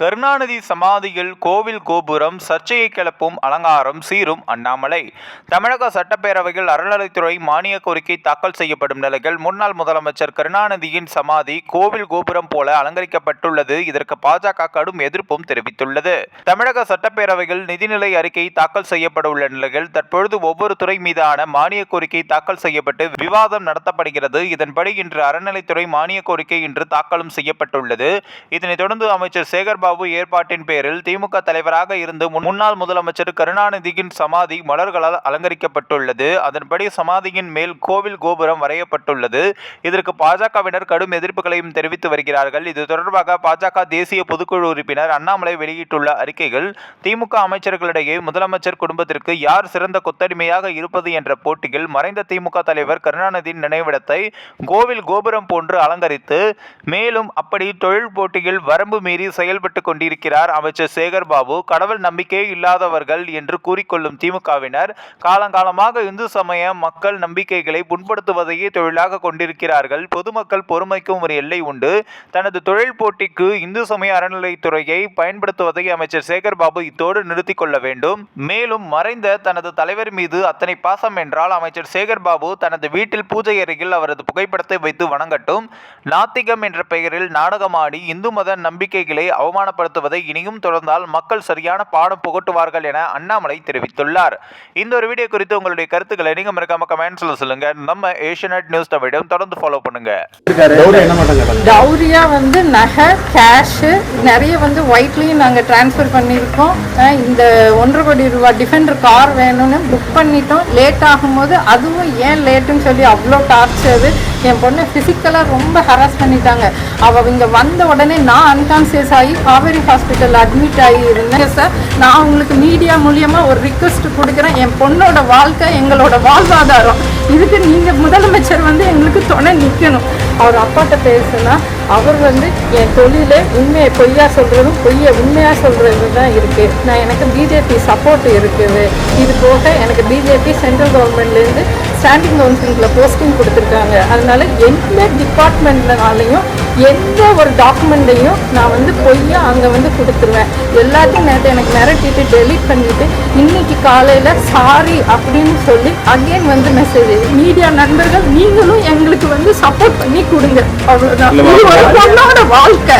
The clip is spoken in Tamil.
கருணாநிதி சமாதியில் கோவில் கோபுரம் சர்ச்சையை கிளப்பும் அலங்காரம் சீரும் அண்ணாமலை. தமிழக சட்டப்பேரவையில் அறநிலைத்துறை மானிய கோரிக்கை தாக்கல் செய்யப்படும் நிலையில் முன்னாள் முதலமைச்சர் கருணாநிதியின் சமாதி கோவில் கோபுரம் போல அலங்கரிக்கப்பட்டுள்ளது. இதற்கு பாஜக கடும் எதிர்ப்பும் தெரிவித்துள்ளது. தமிழக சட்டப்பேரவையில் நிதிநிலை அறிக்கை தாக்கல் செய்யப்பட உள்ள நிலையில் தற்பொழுது ஒவ்வொரு துறை மீதான மானிய கோரிக்கை தாக்கல் செய்யப்பட்டு விவாதம் நடத்தப்படுகிறது. இதன்படி இன்று அறநிலைத்துறை மானிய கோரிக்கை இன்று தாக்கலும் செய்யப்பட்டுள்ளது. இதனைத் தொடர்ந்து அமைச்சர் சேகர் பாபு ஏற்பாட்டின் பேரில் திமுக தலைவராக இருந்து முன்- முன்னாள் முதலமைச்சர் கருணாநிதியின் சமாதி மலர்களால் அலங்கரிக்கப்பட்டுள்ளது. அதன்படி சமாதியின் மேல் கோவில் கோபுரம் வரையப்பட்டுள்ளது. இதற்கு பாஜகவினர் கடும் எதிர்ப்புகளையும் தெரிவித்து வருகிறார்கள். இது தொடர்பாக பாஜக தேசிய பொதுக்குழு உறுப்பினர் அண்ணாமலை வெளியிட்டுள்ள அறிக்கைகள் திமுக அமைச்சர்களிடையே முதலமைச்சர் குடும்பத்திற்கு யார் சிறந்த கொத்தடிமையாக இருப்பது என்ற போட்டியில் மறைந்த திமுக தலைவர் கருணாநிதியின் நினைவிடத்தை கோவில் கோபுரம் போன்று அலங்கரித்து மேலும் அப்படி தொழில் போட்டியில் வரம்பு மீறி செயல்பட்டு கொண்டிருக்கிறார் அமைச்சர் சேகர் பாபு கடவுள் நம்பிக்கை இல்லாதவர்கள் என்று கூறிக்கொள்ளும் திமுகவினர் காலங்காலமாக இந்து சமய மக்கள் நம்பிக்கைகளை புண்படுத்துவதையே தொழிலாக கொண்டிருக்கிறார்கள். பொதுமக்கள் பொறுமைக்கும் ஒரு எல்லை உண்டு. தனது தொழில் போட்டிக்கு இந்து சமய அறநிலைத்துறையை பயன்படுத்துவதை அமைச்சர் சேகர் பாபு இத்தோடு நிறுத்திக் கொள்ள வேண்டும். மேலும் மறைந்த தனது தலைவர் மீது அத்தனை பாசம் என்றால் அமைச்சர் சேகர் பாபு தனது வீட்டில் பூஜை அருகில் அவரது புகைப்படத்தை வைத்து வணங்கட்டும். நாத்திகம் என்ற பெயரில் நாடகமாடி இந்து மத நம்பிக்கைகளை அவமான அவமானப்படுத்துவதை இனியும் தொடர்ந்தால் மக்கள் சரியான பாடம் புகட்டுவார்கள் என அண்ணாமலை தெரிவித்துள்ளார். இந்த ஒரு வீடியோ குறித்து உங்களுடைய கருத்துக்களை நீங்க மறக்காம கமெண்ட்ஸ்ல சொல்லுங்க. நம்ம ஏஷியநெட் நியூஸ் தமிழையும் தொடர்ந்து ஃபாலோ பண்ணுங்க. டவுரியா வந்து நகை கேஷு நிறைய வந்து ஒயிட்லேயும் நாங்கள் ட்ரான்ஸ்ஃபர் பண்ணியிருக்கோம். இந்த ஒன்றரை கோடி ரூபா டிஃபெண்டர் கார் வேணும்னு புக் பண்ணிட்டோம். லேட் ஆகும்போது அதுவும் ஏன் லேட்டுன்னு சொல்லி அவ்வளோ டார்ச்சரு என் பொண்ணை ஃபிசிக்கலாக ரொம்ப ஹராஸ் பண்ணிட்டாங்க. அவள் இங்கே வந்த உடனே நான் அன்கான்சியஸ் ஆகி காவேரி ஹாஸ்பிட்டலில் அட்மிட் ஆகி இருந்தேன் சார் நான் உங்களுக்கு மீடியா மூலியமாக ஒரு ரிக்வெஸ்ட் கொடுக்குறேன். என் பொண்ணோட வாழ்க்கை எங்களோட வாழ்வாதாரம். இதுக்கு நீங்கள் முதலமைச்சர் வந்து எங்களுக்கு துணை நிற்கணும் அவர் அப்பாட்ட பேசுனா அவர் வந்து என் தொழில உண்மையை பொய்யா சொல்கிறதும் பொய்யை உண்மையாக சொல்கிறது தான் இருக்குது நான் எனக்கு பிஜேபி சப்போர்ட் இருக்குது. இது போக எனக்கு பிஜேபி சென்ட்ரல் கவர்மெண்ட்லேருந்து ஸ்டாண்டிங் கவுன்சிலிங்கில் போஸ்டிங் கொடுத்துருக்காங்க. அதனால எந்த டிபார்ட்மெண்ட்னாலையும் எந்த ஒரு டாக்குமெண்ட்டையும் நான் வந்து பொய்யா அங்கே வந்து கொடுத்துருவேன். எல்லாத்தையும் நேற்று எனக்கு மிரட்டிட்டு டெலீட் பண்ணிட்டு இன்னைக்கு காலையில் சாரி அப்படின்னு சொல்லி அகைன் வந்து மெசேஜ் மீடியா நண்பர்கள் நீங்களும் எங்களுக்கு வந்து சப்போர்ட் பண்ணி கொடுங்க. அவ்வளோதான் ஒரு பொண்ணோட வாழ்க்கை.